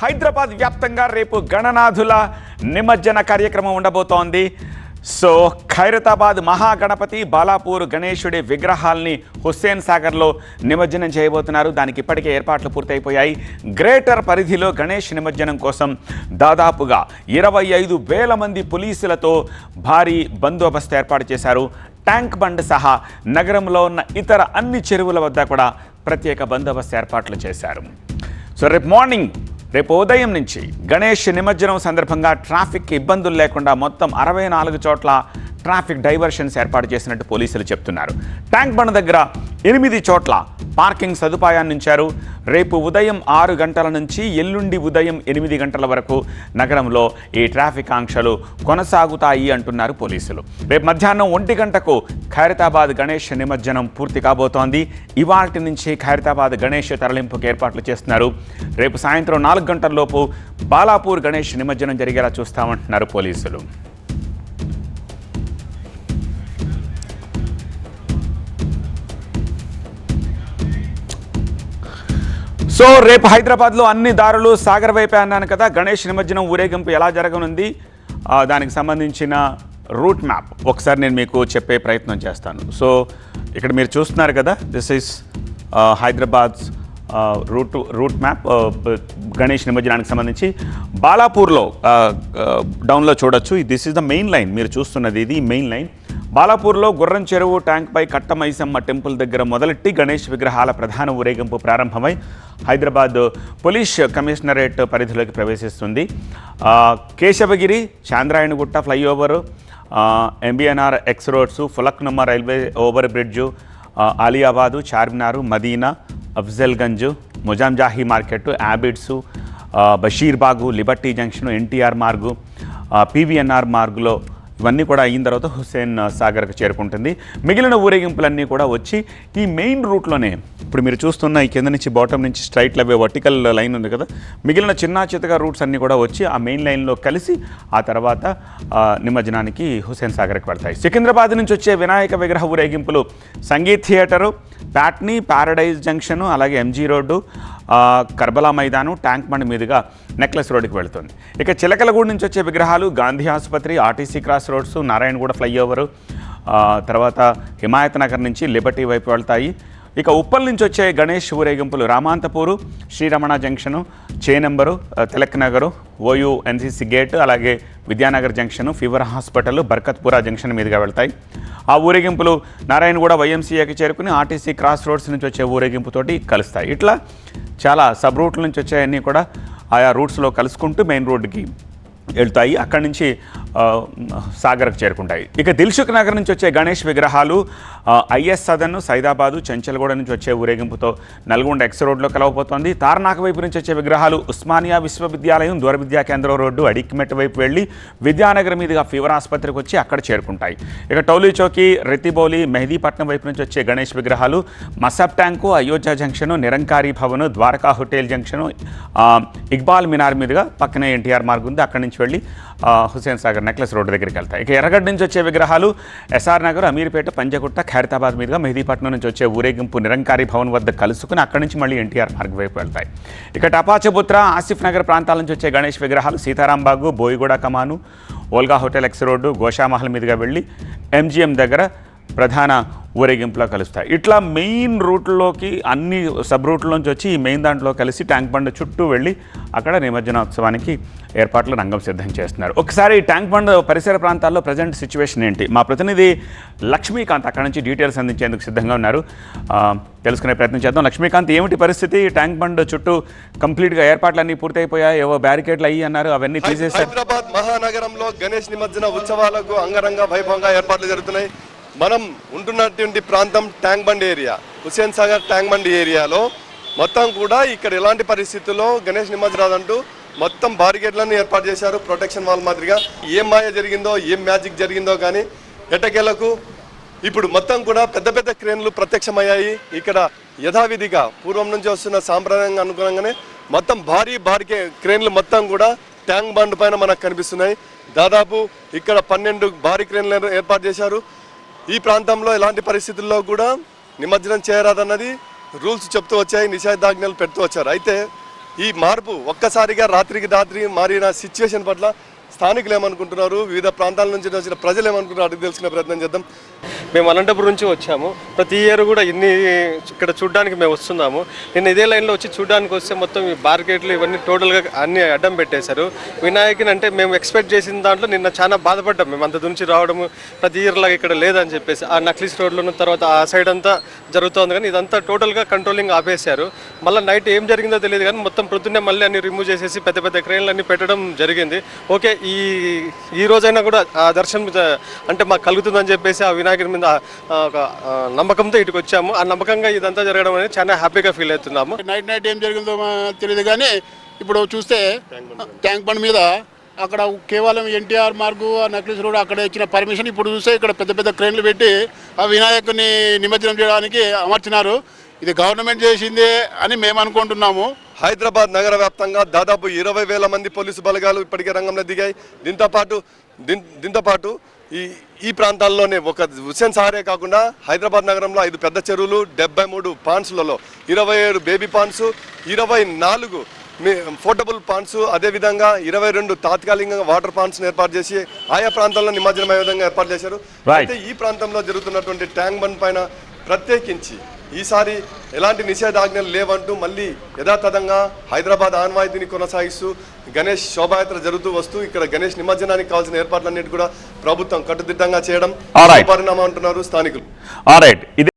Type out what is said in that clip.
హైదరాబాద్ వ్యాప్తంగా రేపు గణనాథుల నిమజ్జన కార్యక్రమం ఉండబోతోంది. సో ఖైరతాబాద్ మహాగణపతి బాలాపూర్ గణేశుడి విగ్రహాల్ని హుస్సేన్ సాగర్లో నిమజ్జనం చేయబోతున్నారు. దానికి ఇప్పటికే ఏర్పాట్లు పూర్తయిపోయాయి. గ్రేటర్ పరిధిలో గణేష్ నిమజ్జనం కోసం దాదాపుగా ఇరవై ఐదు వేల మంది పోలీసులతో భారీ బందోబస్తు ఏర్పాటు చేశారు. ట్యాంక్ బండ్ సహా నగరంలో ఉన్న ఇతర అన్ని చెరువుల వద్ద కూడా ప్రత్యేక బందోబస్తు ఏర్పాట్లు చేశారు. సో రేపు మార్నింగ్ రేపు ఉదయం నుంచి గణేష్ నిమజ్జనం సందర్భంగా ట్రాఫిక్ ఇబ్బందులు లేకుండా మొత్తం అరవై నాలుగు చోట్ల ట్రాఫిక్ డైవర్షన్స్ ఏర్పాటు చేసినట్టు పోలీసులు చెప్తున్నారు. ట్యాంక్ బండ్ దగ్గర ఎనిమిది చోట్ల పార్కింగ్ సదుపాయాన్ని ఉంచారు రేపు ఉదయం ఆరు గంటల నుంచి ఎల్లుండి ఉదయం ఎనిమిది గంటల వరకు నగరంలో ఈ ట్రాఫిక్ ఆంక్షలు కొనసాగుతాయి అంటున్నారు పోలీసులు. రేపు మధ్యాహ్నం ఒంటి గంటకు ఖైరతాబాద్ గణేష్ నిమజ్జనం పూర్తి కాబోతోంది. ఇవాటి నుంచి ఖైరతాబాద్ గణేష్ తరలింపుకు ఏర్పాట్లు చేస్తున్నారు. రేపు సాయంత్రం నాలుగు గంటల్లోపు బాలాపూర్ గణేష్ నిమజ్జనం జరిగేలా చూస్తామంటున్నారు పోలీసులు. సో రేపు హైదరాబాద్లో అన్ని దారులు సాగర్ వైపే అన్నాను కదా. గణేష్ నిమజ్జనం ఊరేగింపు ఎలా జరగనుంది? దానికి సంబంధించిన రూట్ మ్యాప్. ఒకసారి నేను మీకు చెప్పే ప్రయత్నం చేస్తాను. సో ఇక్కడ మీరు చూస్తున్నారు కదా this is Hyderabad route route map Ganesh నిమజ్జనానికి సంబంధించి. బాలాపూర్లో డౌన్లో చూడొచ్చు. This is the main line మీరు చూస్తున్నది ఇది మెయిన్ లైన్ బాలాపూర్లో గుర్రం చెరువు ట్యాంక్పై కట్టమైసమ్మ టెంపుల్ దగ్గర మొదలెట్టి గణేష్ విగ్రహాల ప్రధాన ఊరేగింపు ప్రారంభమై హైదరాబాద్ పోలీస్ కమిషనరేట్ పరిధిలోకి ప్రవేశిస్తుంది. Keshavagiri Chandrayanagutta flyover MBNR X roads Falaknuma railway over bridge Aliabad Charminar Madina Afzalgunj Mozamjahi market Abids Basheerbagh Liberty junction NTR Marg PVNR మార్గులో ఇవన్నీ కూడా అయిన తర్వాత హుస్సేన్ సాగర్కి చేరుకుంటుంది. మిగిలిన ఊరేగింపులన్నీ కూడా వచ్చి ఈ మెయిన్ రూట్లోనే ఇప్పుడు మీరు చూస్తున్న ఈ కింద నుంచి బాటం నుంచి స్ట్రైట్ లవే వర్టికల్ లైన్ ఉంది కదా మిగిలిన చిన్న చితగా రూట్స్ అన్నీ కూడా వచ్చి ఆ మెయిన్ లైన్లో కలిసి ఆ తర్వాత నిమజ్జనానికి హుస్సేన్ సాగర్కి వెళ్తాయి సికింద్రాబాద్ నుంచి వచ్చే వినాయక విగ్రహ ఊరేగింపులు Sangeet theatre Patny Paradise junction అలాగే M G road Karbala maidan Tank Bund మీదుగా నెక్లెస్ రోడ్డుకి వెళుతుంది. ఇక చిలకలగూడ నుంచి వచ్చే విగ్రహాలు గాంధీ ఆసుపత్రి RTC cross roads Narayanguda flyover తర్వాత హిమాయత్ నగర్ నుంచి లిబర్టీ వైపు వెళ్తాయి. ఇక ఉప్పల్ నుంచి వచ్చే గణేష్ ఊరేగింపులు రామాంతపూరు శ్రీరమణ జంక్షను చే number Tilak Nagar OU NCC gate అలాగే Vidyanagar junction fever hospital Barkatpura junction మీదుగా వెళ్తాయి. ఆ ఊరేగింపులు నారాయణ కూడా వైఎంసీఏకి చేరుకుని ఆర్టీసీ క్రాస్ రోడ్స్ నుంచి వచ్చే ఊరేగింపుతోటి కలుస్తాయి. ఇట్లా చాలా సబ్ రూట్ల నుంచి వచ్చాయన్నీ కూడా ఆయా రూట్స్లో కలుసుకుంటూ మెయిన్ రోడ్డుకి వెళ్తాయి. అక్కడి నుంచి సాగర్కు చేరుకుంటాయి. ఇక దిల్సుఖ్ నగర్ నుంచి వచ్చే గణేష్ విగ్రహాలు ఐఎస్ సదన్ సైదాబాదు చెంచల్గూడ నుంచి వచ్చే ఊరేగింపుతో నల్గొండ ఎక్స్ రోడ్లో కలవబోతోంది. తార్నాక వైపు నుంచి వచ్చే విగ్రహాలు ఉస్మానియా విశ్వవిద్యాలయం దూర విద్యా కేంద్రం రోడ్డు అడిక్మెట్ వైపు వెళ్ళి విద్యానగర్ మీదుగా ఫీవర్ ఆసుపత్రికి వచ్చి అక్కడ చేరుకుంటాయి. ఇక టౌలీ చౌకీ రెత్తిబౌలి మెహదీపట్నం వైపు నుంచి వచ్చే గణేష్ విగ్రహాలు Masab tank Ayodhya junction Nirankari Bhavan Dwaraka hotel junction Iqbal Minar మీదుగా పక్కనే ఎన్టీఆర్ మార్గ్ ఉంది. అక్కడి నుంచి వెళ్ళి హుస్సేన్ సాగర్ నెక్లెస్ రోడ్డు దగ్గరికి వెళ్తాయి. ఇక ఎర్రగడ్డ నుంచి వచ్చే విగ్రహాలు ఎస్ఆర్ నగర్ అమీర్పేట పంజగుట్ట ఖైరతాబాద్ మీదుగా మెహదీపట్నం నుంచి వచ్చే ఊరేగింపు నిరంకారి భవన్ వద్ద కలుసుకుని అక్కడి నుంచి మళ్ళీ ఎన్టీఆర్ మార్గ్ వైపు వెళ్తాయి. ఇక టపాచబుత్ర ఆసిఫ్ నగర్ ప్రాంతాల నుంచి వచ్చే గణేష్ విగ్రహాలు Sitarambagh Boiguda Kaman Volga hotel X road Goshamahal మీదుగా వెళ్ళి ఎంజీఎం దగ్గర ప్రధాన ఊరేగింపులో కలుస్తాయి. ఇట్లా మెయిన్ రూట్లోకి అన్ని సబ్ రూట్లోంచి వచ్చి ఈ మెయిన్ దాంట్లో కలిసి ట్యాంక్ బండ్ చుట్టూ వెళ్ళి అక్కడ నిమజ్జనోత్సవానికి ఏర్పాట్లు రంగం సిద్ధం చేస్తున్నారు. ఒకసారి ఈ ట్యాంక్ బండ్ పరిసర ప్రాంతాల్లో ప్రజెంట్ సిచ్యువేషన్ ఏంటి? మా ప్రతినిధి లక్ష్మీకాంత్ అక్కడ నుంచి డీటెయిల్స్ అందించేందుకు సిద్ధంగా ఉన్నారు. తెలుసుకునే ప్రయత్నం చేద్దాం. లక్ష్మీకాంత్ ఏమిటి పరిస్థితి? ట్యాంక్ బండ్ చుట్టూ కంప్లీట్గా ఏర్పాట్లన్నీ పూర్తయిపోయాయి. ఏవో బ్యారికేడ్లు అయ్యి అన్నారు అవన్నీ తీసేశారు. హైదరాబాద్ మహానగరంలో గణేష్ నిమజ్జన ఉత్సవాలకు అంగరంగ వైభవంగా ఏర్పాట్లు జరుగుతున్నాయి. మనం ఉంటున్నటువంటి ప్రాంతం tank bund area Hussain Sagar tank bund ఏరియాలో మొత్తం కూడా ఇక్కడ ఎలాంటి పరిస్థితుల్లో గణేష్ నిమజ్జనం అంటూ మొత్తం బారిగేట్లను ఏర్పాటు చేశారు. ప్రొటెక్షన్ వాల్ మాదిరిగా ఏం మాయ జరిగిందో ఏం మ్యాజిక్ జరిగిందో కానీ ఎట్టకేలకు ఇప్పుడు మొత్తం కూడా పెద్ద పెద్ద క్రేన్లు ప్రత్యక్షమయ్యాయి. ఇక్కడ యథావిధిగా పూర్వం నుంచి వస్తున్న సాంప్రదాయంగా అనుగుణంగానే మొత్తం భారీ భారీ క్రేన్లు మొత్తం కూడా ట్యాంక్ బండ్ పైన మనకు కనిపిస్తున్నాయి. దాదాపు ఇక్కడ పన్నెండు భారీ క్రేన్లు ఏర్పాటు చేశారు. ఈ ప్రాంతంలో ఎలాంటి పరిస్థితుల్లో కూడా నిమజ్జనం చేయరాదన్నది రూల్స్ చెప్తూ వచ్చాయి నిషేధాజ్ఞలు పెడుతూ వచ్చారు. అయితే ఈ మార్పు ఒక్కసారిగా రాత్రికి రాత్రి మారిన సిచ్యువేషన్ పట్ల స్థానికులు ఏమనుకుంటున్నారు? వివిధ ప్రాంతాల నుంచి వచ్చిన ప్రజలు ఏమనుకుంటున్నారు? అడిగి తెలుసుకునే ప్రయత్నం చేద్దాం. మేము అనంతపురం నుంచి వచ్చాము. ప్రతి ఇయర్ కూడా ఇన్ని ఇక్కడ చూడడానికి మేము వస్తున్నాము. నిన్న ఇదే లైన్లో వచ్చి చూడడానికి వస్తే మొత్తం ఈ బార్గేట్లు ఇవన్నీ టోటల్గా అన్ని అడ్డం పెట్టేశారు. వినాయకుని అంటే మేము ఎక్స్పెక్ట్ చేసిన దాంట్లో నిన్న చాలా బాధపడ్డాం. మేము అంత నుంచి రావడము ప్రతి ఇయర్ లాగా ఇక్కడ లేదని చెప్పేసి. ఆ నక్లీస్ రోడ్లోనూ తర్వాత ఆ సైడ్ అంతా జరుగుతోంది కానీ ఇదంతా టోటల్గా కంట్రోలింగ్ ఆపేశారు. మళ్ళీ నైట్ ఏం జరిగిందో తెలియదు కానీ మొత్తం ప్రొద్దున్నే మళ్ళీ అన్ని రిమూవ్ చేసేసి పెద్ద పెద్ద క్రెయిన్లు అన్ని పెట్టడం జరిగింది. ఓకే ఈ ఈ రోజైనా కూడా ఆ దర్శనం అంటే మాకు కలుగుతుందని చెప్పేసి ఆ వినాయకుడి మీద ఒక నమ్మకంతో ఇటుకు వచ్చాము. ఆ నమ్మకంగా ఇదంతా జరగడం అనేది చాలా హ్యాపీగా ఫీల్ అవుతున్నాము. నైట్ నైట్ ఏం జరిగిందో తెలియదు కానీ ఇప్పుడు చూస్తే ట్యాంక్ బండ్ మీద అక్కడ కేవలం ఎన్టీఆర్ మార్గు ఆ నక్లెస్ రోడ్ అక్కడ ఇచ్చిన పర్మిషన్ ఇప్పుడు చూస్తే ఇక్కడ పెద్ద పెద్ద క్రేన్లు పెట్టి ఆ వినాయకుని నిమజ్జనం చేయడానికి అమర్చినారు. ఇది గవర్నమెంట్ చేసిందే అని మేము అనుకుంటున్నాము. హైదరాబాద్ నగర వ్యాప్తంగా దాదాపు ఇరవై వేల మంది పోలీసు బలగాలు ఇప్పటికే రంగంలో దిగాయి దీంతో పాటు దీన్- దీంతో పాటు ఈ ఈ ప్రాంతాల్లోనే ఒక హుస్సేన్ సాగరే కాకుండా హైదరాబాద్ నగరంలో ఐదు పెద్ద చెరువులు డెబ్బై మూడు పాన్స్లలో ఇరవై ఏడు బేబీ పాన్స్ ఇరవై నాలుగు పోర్టబుల్ పాన్స్ అదేవిధంగా ఇరవై రెండు తాత్కాలికంగా వాటర్ పాన్స్ ఏర్పాటు చేసి ఆయా ప్రాంతాల్లో నిమజ్జనం అయ్యే విధంగా ఏర్పాటు చేశారు. అయితే ఈ ప్రాంతంలో జరుగుతున్నటువంటి ట్యాంక్ బండ్ పైన ప్రత్యేకించి ఈసారి ఎలాంటి నిషేధాజ్ఞలు లేవంటూ మళ్ళీ యథాతథంగా హైదరాబాద్ ఆన్వాయితీని కొనసాగిస్తూ గణేష్ శోభాయాత్ర జరుగుతూ వస్తూ ఇక్కడ గణేష్ నిమజ్జనానికి కావాల్సిన ఏర్పాట్లన్నిటి కూడా ప్రభుత్వం కట్టుదిట్టంగా చేయడం. పరిణామం అంటున్నారు స్థానికులు